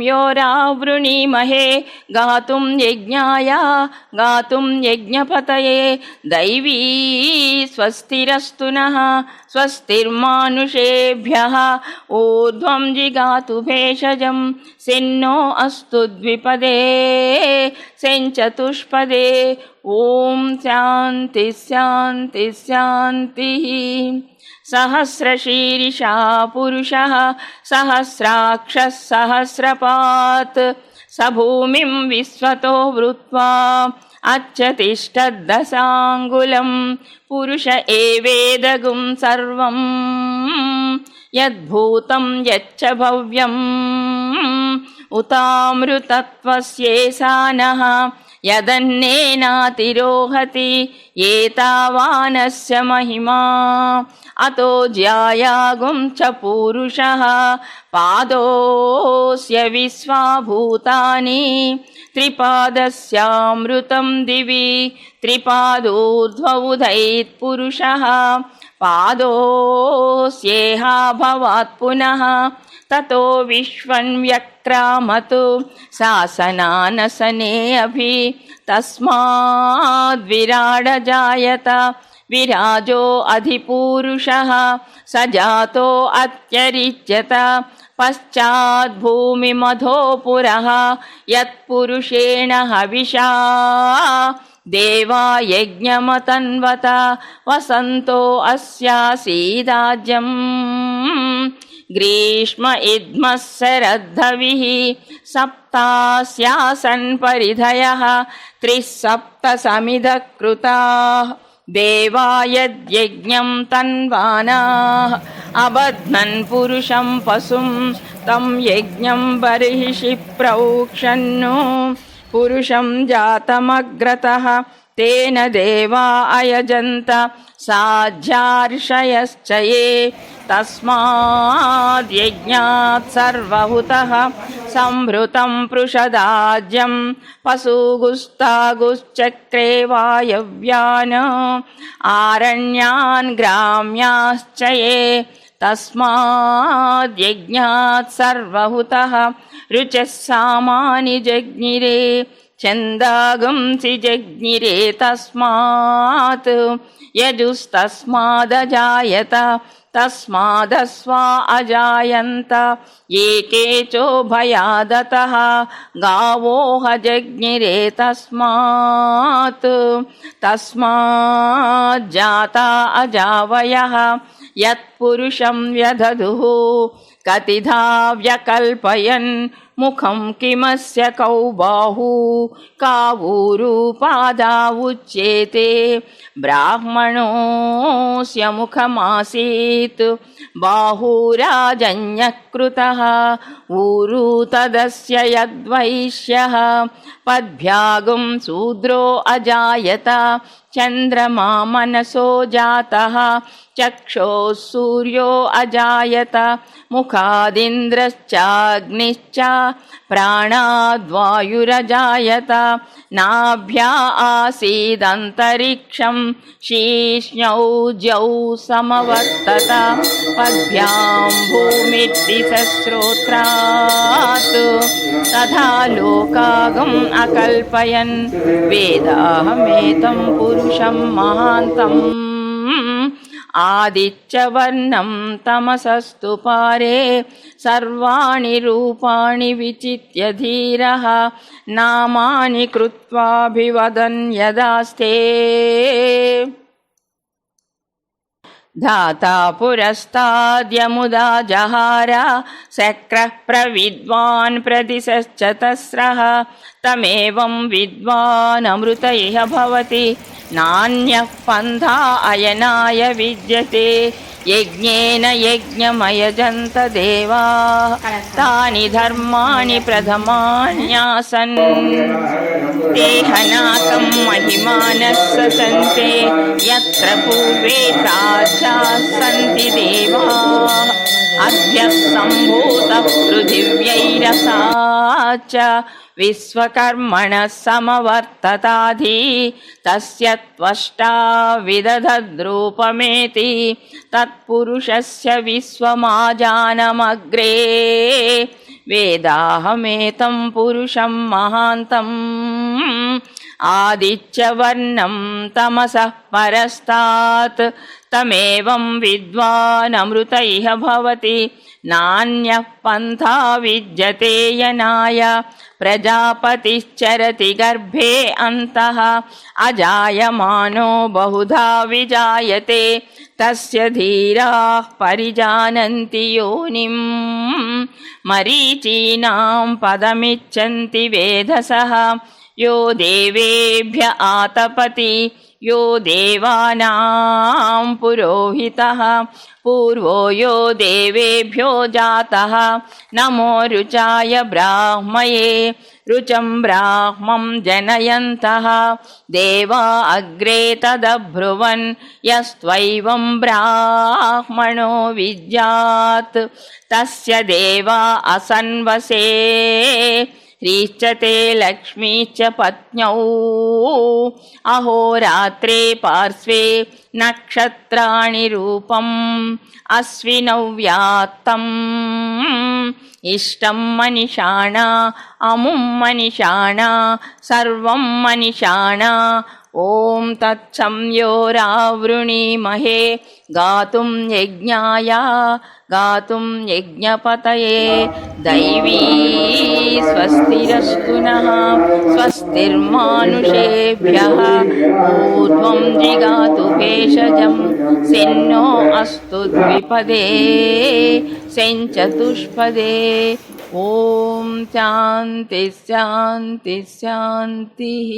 योरावृणीमहे गातुं यज्ञाय, गातुं यज्ञपतये। दैवी स्वस्तिरस्तु नः, स्वस्तिर्मानुषेभ्यः। ऊर्ध्वं जिगातु भेषजं, सेन्नो अस्तु द्विपदे, सेञ्चतुष्पदे। ॐ शान्ति शान्ति, शान्तिः। सहस्रशीरिषा पुरुषः सहस्राक्षः सहस्रपात् स भूमिं विश्वतो वृत्वा अच्छतिष्ठद्दशाङ्गुलं पुरुष एवेदगुं सर्वम् यद्भूतं यच्च भव्यम्। उतामृतत्वस्येषा नः यदन्नेनातिरोहति एतावानस्य महिमा अतो ज्यायागुं च पूरुषः पादोऽस्य विश्वाभूतानि त्रिपादस्यामृतं दिवि त्रिपादोर्ध्वौधैत्पुरुषः पादोऽस्येहा भवात् पुनः ततो विश्वन्व्यक्रामतु शासनानसने अभि तस्माद्विराडजायत विराजो अधिपूरुषः स जातो अत्यरिच्यत पश्चाद्भूमिमधो पुरः यत्पुरुषेण हविषा। देवा यज्ञमतन्वत वसन्तो अस्यासीदाज्यम्। ग्रीष्म इद्मः शरद्धविः सप्तास्यासन् परिधयः त्रिः सप्त समिधः कृताः देवा यद्यज्ञं तन्वानाः अबध्नन् पुरुषं पशुं तं यज्ञं बर्हिषि प्रौक्षन्नु पुरुषं जातमग्रतः तेन देवा अयजन्त साध्यार्षयश्च ये तस्माद्यज्ञात् सर्वहुतः संभृतं पृषदाज्यं पशुगुस्तागुश्चक्रे वायव्यान् आरण्यान् ग्राम्याश्च ये तस्माद्यज्ञात् सर्वहुतः रुचः सामानि जज्ञिरे छन्दागंसि जज्ञिरे तस्मात् यजुस्तस्मादजायत, तस्मादस्वा अजायन्त। एके चोभयादतः गावोह जज्ञिरे तस्मात्। तस्माज्जाता अजावयः, यत्पुरुषं व्यदधुः कतिधा व्यकल्पयन्। मुखं किमस्य कौ बाहू कावूरुपादा उच्येते ब्राह्मणोऽस्य मुखमासीत्। बाहुराजन्यकृतः। ऊरु तदस्य यद्वैश्यः पद्भ्यागुं शूद्रो अजायत। चन्द्रमा मनसो जातः, चक्षोः सूर्यो अजायत, मुखादिन्द्रश्चाग्निश्च, प्राणाद्वायुरजायत, नाभ्या आसीदन्तरिक्षं शीष्ण्यौ जौ समवर्तत, पद्भ्यां भूमिर्दिशश्रोत्रात् तथा लोकागम् अकल्पयन् वेदाहमेतं पुरुषं महान्तम् आदित्यवर्णं तमसस्तु पारे सर्वाणि रूपाणि विचित्य धीरः नामानि कृत्वाभिवदन् यदास्ते। धाता पुरस्ताद्यमुदा जहार शक्रः प्रविद्वान् प्रदिशश्चतस्रः तमेवं विद्वानमृत इह भवति नान्यः पन्था अयनाय विद्यते यज्ञेन यज्ञमयजन्त देवाः तानि धर्माणि प्रथमान्यासन्। देहनाकं महिमानः सन्ते यत्र पूर्वे प्राच्याः सन्ति देवाः सम्भूतः पृथिव्यैरसा च विश्वकर्मणः समवर्तताधि तस्य त्वष्टा विदधद्रूपमेति तत्पुरुषस्य विश्वमाजानमग्रे वेदाहमेतं पुरुषं महान्तम् आदित्यवर्णं तमसः परस्तात् तमेवं विद्वानमृत इह भवति। नान्यः पन्था विद्यते यनाय प्रजापतिश्चरति गर्भे अन्तः। अजायमानो बहुधा विजायते तस्य धीराः परिजानन्ति योनिम्। मरीचीनां पदमिच्छन्ति वेधसः यो देवेभ्य आतपति, यो देवानां पुरोहितः, पूर्वो यो देवेभ्यो जातः। नमो रुचाय ब्राह्मये, रुचं ब्राह्मं जनयन्तः। देवा अग्रे तदब्रुवन्, यस्त्वैवं ब्राह्मणो विद्यात् तस्य देवा असन्वसे। स्त्रीश्च ते लक्ष्मी च पत्न्यौ अहोरात्रे पार्श्वे नक्षत्राणि रूपम् अश्विनौ व्यात्तम् इष्टं मनिषाणा अमुं मनिषाणा सर्वं मनिषाणा ॐ तत्सं यो रावृणीमहे गातुं यज्ञाय गातुं यज्ञपतये दैवी स्वस्तिरस्तु नः स्वस्तिर्मानुषेभ्यः ऊर्ध्वं जिगातु भेषजं सेन्नो अस्तु द्विपदे सेञ्चतुष्पदे ॐ शान्तिः शान्तिः शान्तिः